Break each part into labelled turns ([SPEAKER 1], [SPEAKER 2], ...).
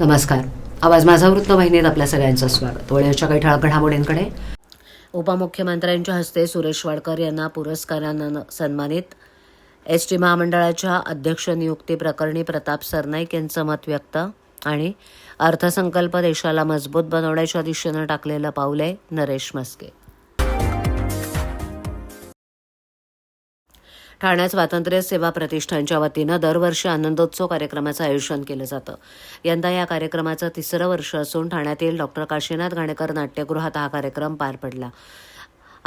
[SPEAKER 1] नमस्कार आवाज माझा वृत्तवाहिनीत आपल्या सगळ्यांचं स्वागत वळेच्या काही ठळक घडामोडींकडे उपमुख्यमंत्र्यांच्या हस्ते सुरेश वाडकर यांना पुरस्कारानं सन्मानित एस टी महामंडळाच्या अध्यक्ष नियुक्ती प्रकरणी प्रताप सरनाईक यांचं मत व्यक्त आणि अर्थसंकल्प देशाला मजबूत बनवण्याच्या दिशेनं टाकलेलं पाऊल आहे नरेश मस्के ठाण्यात स्वातंत्र्य सेवा प्रतिष्ठानच्या वतीनं दरवर्षी आनंदोत्सव कार्यक्रमाचं आयोजन केलं जातं यंदा या कार्यक्रमाचं तिसरं वर्ष असून ठाण्यातील डॉक्टर काशीनाथ घाणेकर नाट्यगृहात हा कार्यक्रम पार पडला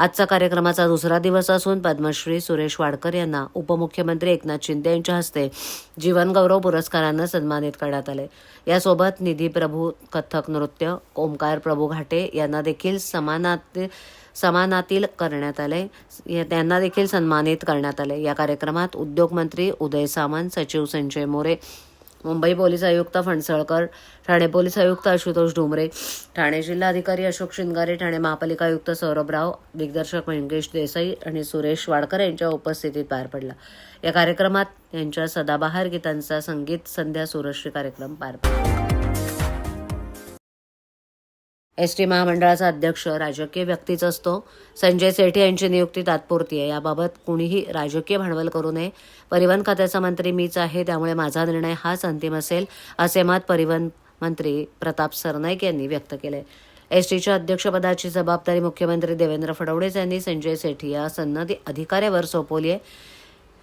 [SPEAKER 1] आजचा कार्यक्रमाचा दुसरा दिवस असून पद्मश्री सुरेश वाडकर यांना उपमुख्यमंत्री एकनाथ शिंदे यांच्या हस्ते जीवनगौरव पुरस्कारानं सन्मानित करण्यात आले यासोबत निधी प्रभू कथक नृत्य ओमकार प्रभू घाटे यांना देखील समानात समानातील करण्यात आले त्यांना देखील सन्मानित करण्यात आले या कार्यक्रमात उद्योगमंत्री उदय सामंत सचिव संजय मोरे मुंबई पोलीस आयुक्त फणसळकर ठाणे पोलीस आयुक्त आशुतोष डुमरे ठाणे जिल्हाधिकारी अशोक शिंगारे ठाणे महापालिका आयुक्त सौरभ राव दिग्दर्शक मंगेश देसाई आणि सुरेश वाडकर यांच्या उपस्थितीत पार पडला या कार्यक्रमात यांच्या सदाबहार गीतांचा संगीत संध्या सुरश्री कार्यक्रम पार पडला एस टी महामंडळाचा अध्यक्ष राजकीय व्यक्तीच असतो संजय सेठी यांची नियुक्ती तात्पुरती आहे याबाबत कुणीही राजकीय भांडवल करू नये परिवहन खात्याचा मंत्री मीच आहे त्यामुळे माझा निर्णय हाच अंतिम असेल असे मत परिवहन मंत्री प्रताप सरनाईक यांनी व्यक्त केले एस टीच्या अध्यक्षपदाची जबाबदारी मुख्यमंत्री देवेंद्र फडणवीस यांनी संजय सेठी या सन्नती अधिकाऱ्यावर सोपवली आहे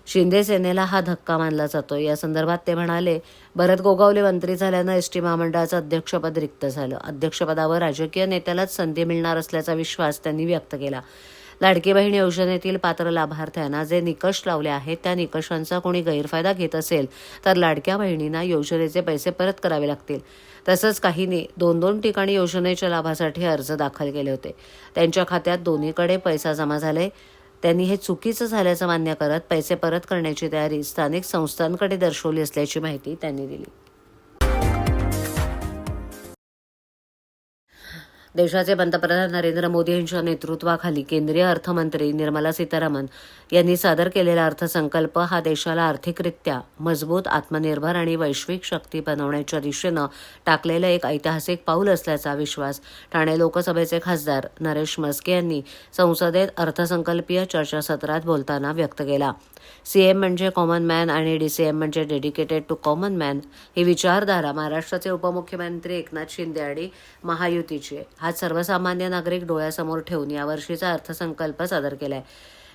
[SPEAKER 1] शिंदे सेनेला हा धक्का मानला जातो या संदर्भात ते म्हणाले भरत गोगावले मंत्री झाल्यानं एस टी महामंडळाचं अध्यक्षपद रिक्त झालं अध्यक्षपदावर राजकीय नेत्यालाच संधी मिळणार असल्याचा विश्वास त्यांनी व्यक्त केला लाडकी बहीण योजनेतील पात्र लाभार्थ्यांना जे निकष लावले आहेत त्या निकषांचा कोणी गैरफायदा घेत असेल तर लाडक्या बहिणींना योजनेचे पैसे परत करावे लागतील तसंच काहींनी दोन दोन ठिकाणी योजनेच्या लाभासाठी अर्ज दाखल केले होते त्यांच्या खात्यात दोन्हीकडे पैसा जमा झाले त्यांनी हे चुकीचं झाल्याचं मान्य करत पैसे परत करण्याची तयारी स्थानिक संस्थांकडे दर्शवली असल्याची माहिती त्यांनी दिली देशाचे पंतप्रधान नरेंद्र मोदी यांच्या नेतृत्वाखाली केंद्रीय अर्थमंत्री निर्मला सीतारामन यांनी सादर केलेला अर्थसंकल्प हा देशाला आर्थिकरित्या मजबूत आत्मनिर्भर आणि वैश्विक शक्ती बनवण्याच्या दिशेनं टाकलेलं एक ऐतिहासिक पाऊल असल्याचा विश्वास ठाणे लोकसभेचे खासदार नरेश मस्के यांनी संसदेत अर्थसंकल्पीय चर्चासत्रात बोलताना व्यक्त केला सीएम म्हणजे कॉमन मॅन आणि डीसीएम म्हणजे डेडिकेटेड टू कॉमन मॅन ही विचारधारा महाराष्ट्राचे उपमुख्यमंत्री एकनाथ शिंदे आणि महायुतीचे हा आज सर्वसामान्य नागरिक डोळ्यासमोर ठेवून यावर्षीचा अर्थसंकल्प सादर केलाय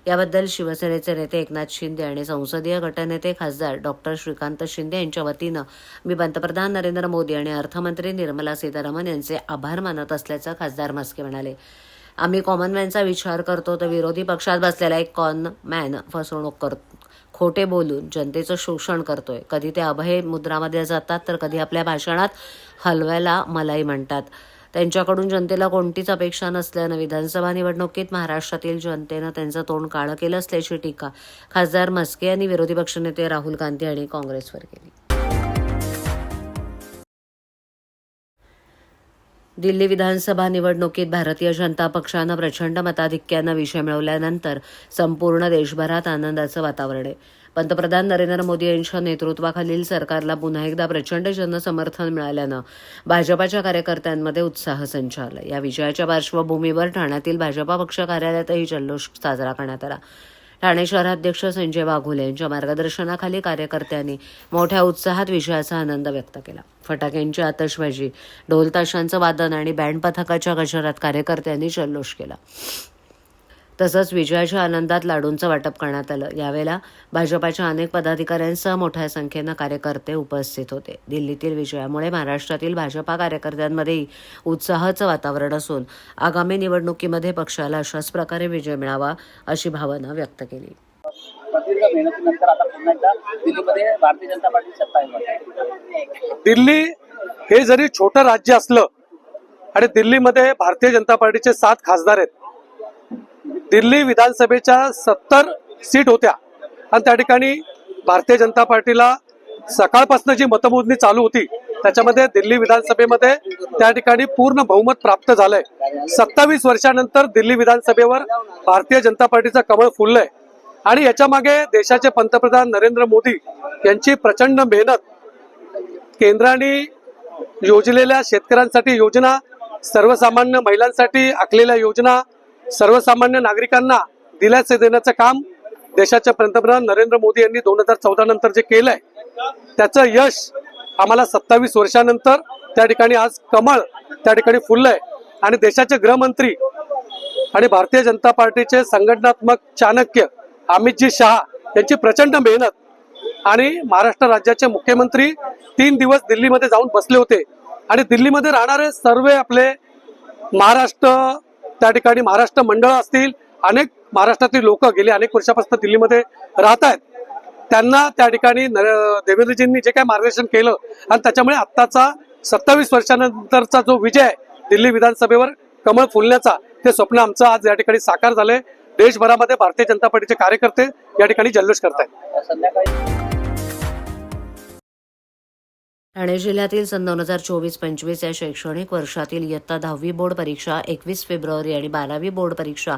[SPEAKER 1] याबद्दल शिवसेनेचे नेते एकनाथ शिंदे आणि संसदीय गटनेते खासदार डॉक्टर श्रीकांत शिंदे यांच्या वतीनं मी पंतप्रधान नरेंद्र मोदी आणि अर्थमंत्री निर्मला सीतारामन यांचे आभार मानत असल्याचं खासदार म्हस्के म्हणाले आम्ही कॉमनमॅनचा विचार करतो तर विरोधी पक्षात बसलेला एक कॉन मॅन फसवणूक करतो खोटे बोलून जनतेचं शोषण करतोय कधी ते अभय मुद्रामध्ये जातात तर कधी आपल्या भाषणात हलव्याला मलाई म्हणतात त्यांच्याकडून जनतेला कोणतीच अपेक्षा नसल्यानं विधानसभा निवडणुकीत महाराष्ट्रातील जनतेनं त्यांचं तोंड काळं केलं असल्याची टीका खासदार मस्के यांनी विरोधी पक्षनेते राहुल गांधी आणि काँग्रेसवर केली दिल्ली विधानसभा निवडणुकीत भारतीय जनता पक्षानं प्रचंड मताधिक्यानं विषय मिळवल्यानंतर संपूर्ण देशभरात आनंदाचं वातावरण आहे पंतप्रधान नरेंद्र मोदी यांच्या नेतृत्वाखालील सरकारला पुन्हा एकदा प्रचंड जनसमर्थन मिळाल्यानं भाजपाच्या कार्यकर्त्यांमध्ये उत्साह संचारला या विजयाच्या पार्श्वभूमीवर ठाण्यातील भाजपा पक्ष कार्यालयातही जल्लोष साजरा करण्यात आला ठाणे शहराध्यक्ष संजय बाघोले यांच्या मार्गदर्शनाखाली कार्यकर्त्यांनी मोठ्या उत्साहात विजयाचा आनंद व्यक्त केला फटाक्यांची आतषबाजी ढोलताशांचं वादन आणि बँड पथकाच्या गजरात कार्यकर्त्यांनी जल्लोष केला तसंच विजयाच्या आनंदात लाडूंचं वाटप करण्यात आलं यावेळेला भाजपाच्या अनेक पदाधिकाऱ्यांसह मोठ्या संख्येनं कार्यकर्ते उपस्थित होते दिल्लीतील विजयामुळे महाराष्ट्रातील भाजपा कार्यकर्त्यांमध्ये उत्साहाचं वातावरण असून आगामी निवडणुकीमध्ये पक्षाला अशाच प्रकारे विजय मिळावा अशी भावना व्यक्त केली
[SPEAKER 2] दिल्ली हे जरी छोटं राज्य असलं आणि दिल्लीमध्ये भारतीय जनता पार्टीचे सात खासदार आहेत दिल्ली विधानसभेच्या सत्तर सीट होत्या आणि त्या ठिकाणी भारतीय जनता पार्टीला सकाळपासून जी मतमोजणी चालू होती त्याच्यामध्ये दिल्ली विधानसभेमध्ये त्या ठिकाणी पूर्ण बहुमत प्राप्त झालंय सत्तावीस वर्षानंतर दिल्ली विधानसभेवर भारतीय जनता पार्टीचं कमळ फुललंय आणि याच्या मागे देशाचे पंतप्रधान नरेंद्र मोदी यांची प्रचंड मेहनत केंद्राने योजलेल्या शेतकऱ्यांसाठी योजना सर्वसामान्य महिलांसाठी आखलेल्या योजना सर्वसामान्य नागरिकांना दिलासे देण्याचं काम देशाचे पंतप्रधान नरेंद्र मोदी यांनी दोन हजार चौदा नंतर जे केलंय त्याचं यश आम्हाला सत्तावीस वर्षानंतर त्या ठिकाणी आज कमळ त्या ठिकाणी फुललंय आणि देशाचे गृहमंत्री आणि भारतीय जनता पार्टीचे संघटनात्मक चाणक्य अमितजी शहा यांची प्रचंड मेहनत आणि महाराष्ट्र राज्याचे मुख्यमंत्री तीन दिवस दिल्लीमध्ये जाऊन बसले होते आणि दिल्लीमध्ये राहणारे सर्व आपले महाराष्ट्र त्या ठिकाणी महाराष्ट्र मंडळ असतील अनेक महाराष्ट्रातील लोक गेले अनेक वर्षापासून दिल्लीमध्ये राहत आहेत त्यांना त्या ठिकाणी देवेंद्रजींनी जे काय मार्गदर्शन केलं आणि त्याच्यामुळे आत्ताचा सत्तावीस वर्षानंतरचा जो विजय दिल्ली विधानसभेवर कमळ फुलण्याचा ते स्वप्न आमचं आज या ठिकाणी साकार झालंय देशभरामध्ये भारतीय जनता पार्टीचे कार्यकर्ते या ठिकाणी जल्लोष करत आहेत
[SPEAKER 1] ठाणे जिल्ह्यातील सन दोन हजार चोवीस पंचवीस या शैक्षणिक वर्षातील इयत्ता दहावी बोर्ड परीक्षा एकवीस फेब्रुवारी आणि बारावी बोर्ड परीक्षा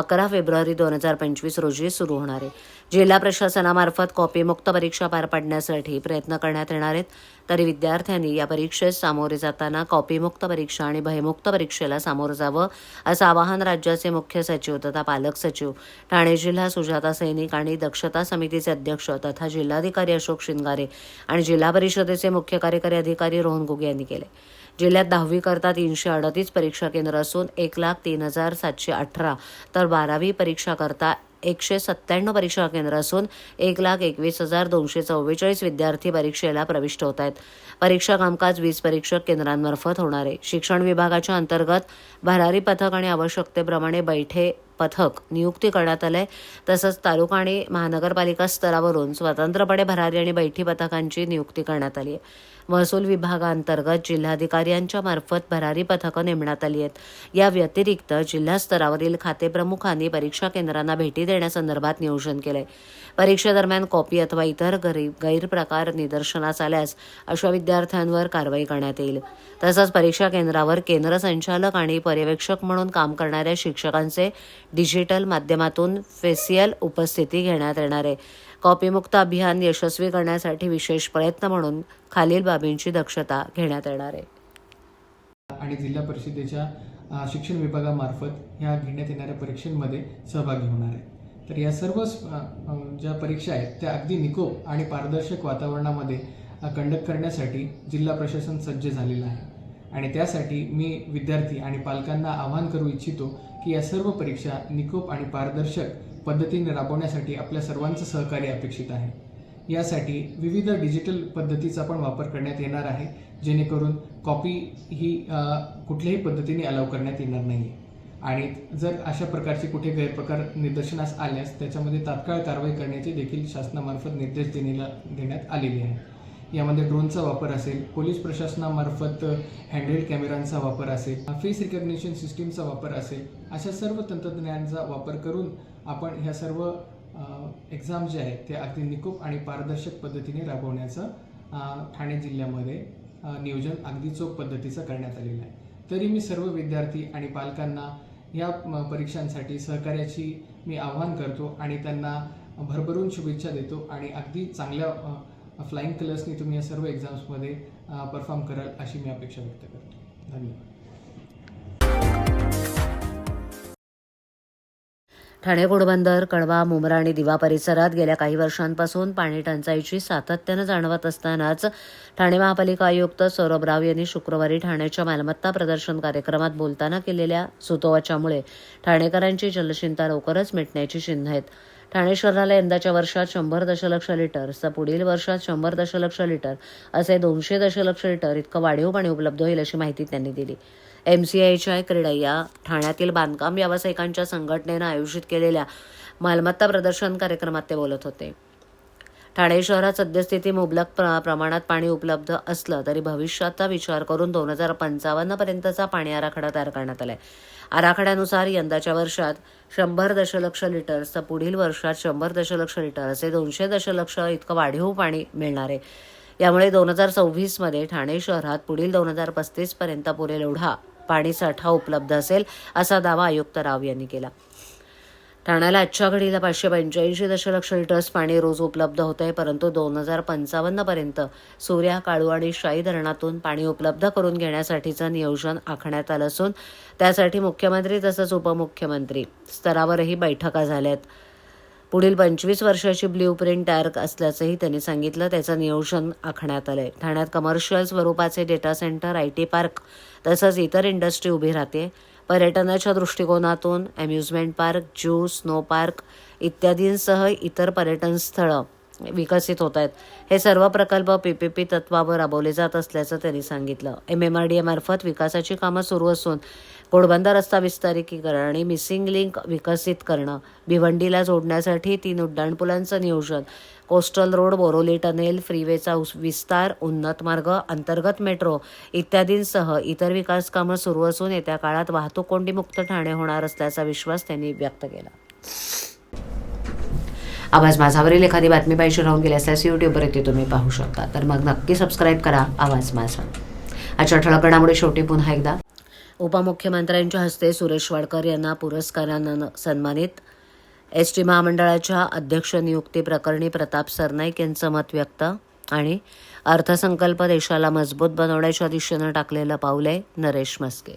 [SPEAKER 1] अकरा फेब्रुवारी दोन हजार पंचवीस रोजी सुरू होणार आहे जिल्हा प्रशासनामार्फत कॉपीमुक्त परीक्षा पार पाडण्यासाठी प्रयत्न करण्यात येणार आहेत तरी विद्यार्थ्यांनी या परीक्षेस सामोरे जाताना कॉपीमुक्त परीक्षा आणि भयमुक्त परीक्षेला सामोरं जावं असं आवाहन राज्याचे मुख्य सचिव तथा पालक सचिव ठाणे जिल्हा सुजाता सैनिक आणि दक्षता समितीचे अध्यक्ष तथा जिल्हाधिकारी अशोक शिंगारे आणि जिल्हा परिषदेचे मुख्य कार्यकारी अधिकारी रोहन गुगे यांनी केले जिल्ह्यात करता तीनशे अडतीस परीक्षा केंद्र असून एक लाख तीन हजार सातशे अठरा तर बारावी परीक्षाकरता एकशे सत्त्याण्णव परीक्षा केंद्र असून एक लाख एकवीस हजार दोनशे चव्वेचाळीस विद्यार्थी परीक्षेला प्रविष्ट होत आहेत परीक्षा कामकाज वीज परीक्षक केंद्रांमार्फत होणार आहे शिक्षण विभागाच्या अंतर्गत भरारी पथक आणि आवश्यकतेप्रमाणे बैठे पथक नियुक्ती करण्यात आलं आहे तसंच तालुका आणि महानगरपालिका स्तरावरून स्वतंत्रपणे भरारी आणि बैठी पथकांची नियुक्ती करण्यात आली आहे महसूल विभागांतर्गत जिल्हाधिकाऱ्यांच्या मार्फत भरारी पथकं नेमण्यात आली आहेत या व्यतिरिक्त जिल्हा स्तरावरील खातेप्रमुखांनी परीक्षा केंद्रांना भेटी देण्यासंदर्भात नियोजन केलं आहे परीक्षेदरम्यान कॉपी अथवा इतर गरी गैरप्रकार निदर्शनास आल्यास अशा विद्यार्थ्यांवर कारवाई करण्यात येईल तसंच परीक्षा केंद्रावर केंद्र संचालक आणि पर्यवेक्षक म्हणून काम करणाऱ्या शिक्षकांचे डिजिटल माध्यमातून फेसियल उपस्थिती घेण्यात येणार आहे कॉपीमुक्त अभियान यशस्वी करण्यासाठी विशेष प्रयत्न म्हणून खालील बाबींची दक्षता घेण्यात येणार आहे
[SPEAKER 3] आणि जिल्हा परिषदेच्या शिक्षण विभागामार्फत ह्या घेण्यात येणाऱ्या परीक्षांमध्ये सहभागी होणार आहे तर या सर्व ज्या परीक्षा आहेत त्या अगदी निकोप आणि पारदर्शक वातावरणामध्ये कंडक्ट करण्यासाठी जिल्हा प्रशासन सज्ज झालेलं आहे आणि त्यासाठी मी विद्यार्थी आणि पालकांना आवाहन करू इच्छितो की या सर्व परीक्षा निकोप आणि पारदर्शक पद्धतीने राबवण्यासाठी आपल्या सर्वांचं सहकार्य अपेक्षित आहे यासाठी विविध डिजिटल पद्धतीचा पण वापर करण्यात येणार आहे जेणेकरून कॉपी ही कुठल्याही पद्धतीने अलाव करण्यात येणार नाही आणि जर अशा प्रकारचे कुठे गैरप्रकार निदर्शनास आल्यास त्याच्यामध्ये तात्काळ कारवाई करण्याचे देखील शासनामार्फत निर्देश देण्याला देण्यात आलेले आहेत यामध्ये ड्रोनचा वापर असेल पोलीस प्रशासनामार्फत हँडहेल्ड कॅमेरांचा वापर असेल फेस रिकग्नेशन सिस्टीमचा वापर असेल अशा सर्व तंत्रज्ञानाचा वापर करून आपण ह्या सर्व एक्झाम जे आहेत ते अगदी निकोप आणि पारदर्शक पद्धतीने राबवण्याचं ठाणे जिल्ह्यामध्ये नियोजन अगदी चोख पद्धतीचं करण्यात आलेलं आहे तरी मी सर्व विद्यार्थी आणि पालकांना या परीक्षांसाठी सहकार्याची मी आवाहन करतो आणि त्यांना भरभरून शुभेच्छा देतो आणि अगदी चांगल्या फ्लाइंग कलर्सनी तुम्ही या सर्व एक्झाम्समध्ये परफॉर्म कराल अशी मी अपेक्षा व्यक्त करतो धन्यवाद
[SPEAKER 1] ठाणे घोडबंदर कळवा मुंबरा आणि दिवा परिसरात गेल्या काही वर्षांपासून पाणी टंचाईची सातत्यानं जाणवत असतानाच ठाणे महापालिका आयुक्त सौरभ राव यांनी शुक्रवारी ठाण्याच्या मालमत्ता प्रदर्शन कार्यक्रमात बोलताना केलेल्या सुतोवाच्यामुळे ठाणेकरांची जलचिंता लवकरच मिटण्याची चिन्ह आहेत ठाणे यंदाच्या वर्षात शंभर दशलक्ष लिटरचा पुढील वर्षात शंभर दशलक्ष लिटर असे दोनशे दशलक्ष लिटर इतकं वाढीव पाणी उपलब्ध होईल अशी माहिती त्यांनी दिली एम सी आयच्या आय क्रीडा या ठाण्यातील बांधकाम व्यावसायिकांच्या संघटनेनं आयोजित केलेल्या मालमत्ता प्रदर्शन कार्यक्रमात ते बोलत होते ठाणे शहरात सद्यस्थिती मुबलक प्रमाणात पाणी उपलब्ध असलं तरी भविष्याचा विचार करून दोन हजार पंचावन्नपर्यंतचा पाणी आराखडा तयार करण्यात आला आहे आराखड्यानुसार यंदाच्या वर्षात शंभर दशलक्ष लिटर्स तर पुढील वर्षात शंभर दशलक्ष लिटर असे दोनशे दशलक्ष इतकं वाढीव पाणी मिळणार आहे यामुळे दोन हजार सव्वीसमध्ये ठाणे शहरात पुढील दोन हजार पस्तीसपर्यंत पुरेल एवढा पाणीसाठा उपलब्ध असेल असा दावा आयुक्त राव यांनी केला ठाण्याला आजच्या घडीला पाचशे पंच्याऐंशी दशलक्ष लिटर्स पाणी रोज उपलब्ध होत आहे परंतु दोन हजार पंचावन्नपर्यंत सूर्या काळू आणि शाई धरणातून पाणी उपलब्ध करून घेण्यासाठीचं नियोजन आखण्यात आलं असून त्यासाठी मुख्यमंत्री तसंच उपमुख्यमंत्री स्तरावरही बैठका झाल्यात पुढील पंचवीस वर्षाची ब्ल्यू प्रिंट तयार असल्याचंही त्यांनी सांगितलं त्याचं नियोजन आखण्यात आलंय ठाण्यात कमर्शियल स्वरूपाचे data centre I T park तसंच इतर इंडस्ट्री उभी राहते पर्यटनाच्या दृष्टिकोनातून amusement park zoo snow park इत्यादींसह इतर पर्यटन स्थळं विकसित होत आहेत हे सर्व प्रकल्प पीपीपी तत्वावर राबवले जात असल्याचं त्यांनी सांगितलं एम एम आर डी एमार्फत विकासाची कामं सुरू असून घोडबंद रस्ता विस्तारीकरण आणि मिसिंग लिंक विकसित करणं भिवंडीला जोडण्यासाठी तीन उड्डाणपुलांचं नियोजन कोस्टल रोड बोरोली टनेल फ्रीवेचा विस्तार उन्नत मार्ग अंतर्गत मेट्रो इत्यादींसह इतर विकास कामं सुरू असून येत्या काळात वाहतूक कोंडी मुक्त ठाणे होणार असल्याचा विश्वास त्यांनी व्यक्त केला आवाज माझावरील एखादी बातमी पाहिजे राहून गेली असल्यास युट्यूबवर ते तुम्ही पाहू शकता तर मग नक्की सबस्क्राईब करा आवाज माझा आजच्या ठळकणामुळे शेवटी पुन्हा एकदा उपमुख्यमंत्र्यांच्या हस्ते सुरेश वाडकर यांना पुरस्कारानं सन्मानित एस टी महामंडळाच्या अध्यक्ष नियुक्ती प्रकरणी प्रताप सरनाईक यांचं मत व्यक्त आणि अर्थसंकल्प देशाला मजबूत बनवण्याच्या दिशेनं टाकलेलं पाऊल आहे नरेश मस्के